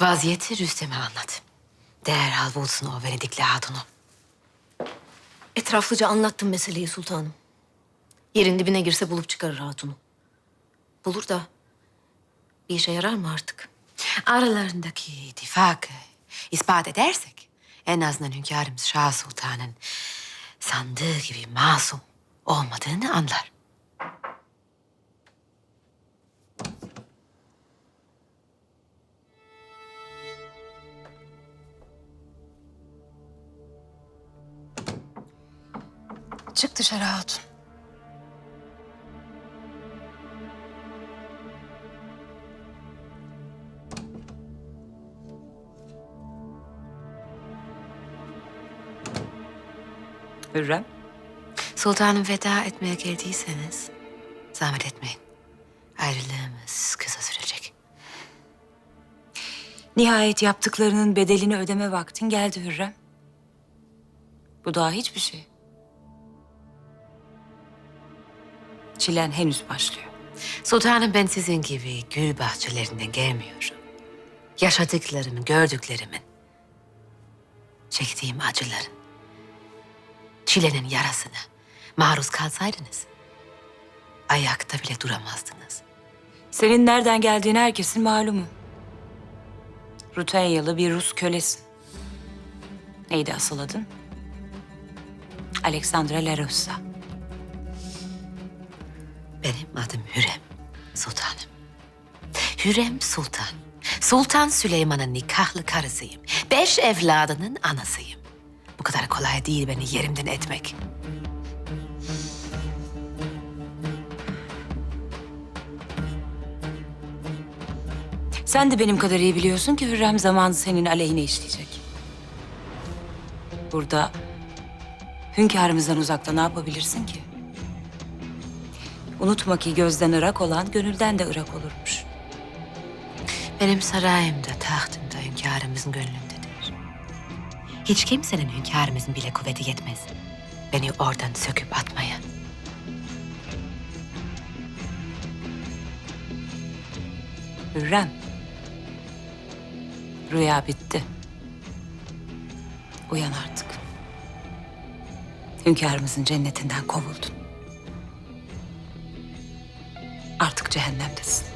Vaziyeti Rüstem'e anlat. Derhal bulsun o Venedikli hatunu. Etraflıca anlattım meseleyi sultanım. Yerin dibine girse bulup çıkarır hatunu. Bulur da bir işe yarar mı artık? Aralarındaki ittifakı ispat edersek en azından hünkârımız Şah Sultan'ın sandığı gibi masum olmadığını anlar. Çık dışarı hatun. Hürrem. Sultanım veda etmeye geldiyseniz zahmet etmeyin. Ayrılığımız kısa sürecek. Nihayet yaptıklarının bedelini ödeme vaktin geldi Hürrem. Bu daha hiçbir şey. Çilen henüz başlıyor. Sultanım ben sizin gibi gül bahçelerinden gelmiyorum. Yaşadıklarımın, gördüklerimin, çektiğim acıların, çilenin yarasına maruz kalsaydınız, ayakta bile duramazdınız. Senin nereden geldiğini herkesin malumu. Rutenyalı bir Rus kölesin. Neydi asıl adın? Alexandra La Rosa. Benim adım Hürrem Sultanım. Hürrem Sultan. Sultan Süleyman'ın nikahlı karısıyım. Beş evladının anasıyım. Bu kadar kolay değil beni yerimden etmek. Sen de benim kadar iyi biliyorsun ki Hürrem zamanı senin aleyhine işleyecek. Burada hünkârımızdan uzakta ne yapabilirsin ki? Unutma ki gözden ırak olan gönülden de ırak olurmuş. Benim sarayımda, tahtımda hünkârımızın gönlündedir. Hiç kimsenin hünkârımızın bile kuvveti yetmez. Beni oradan söküp atmaya. Hürrem. Rüya bitti. Uyan artık. Hünkârımızın cennetinden kovuldun. Artık cehennemdesin.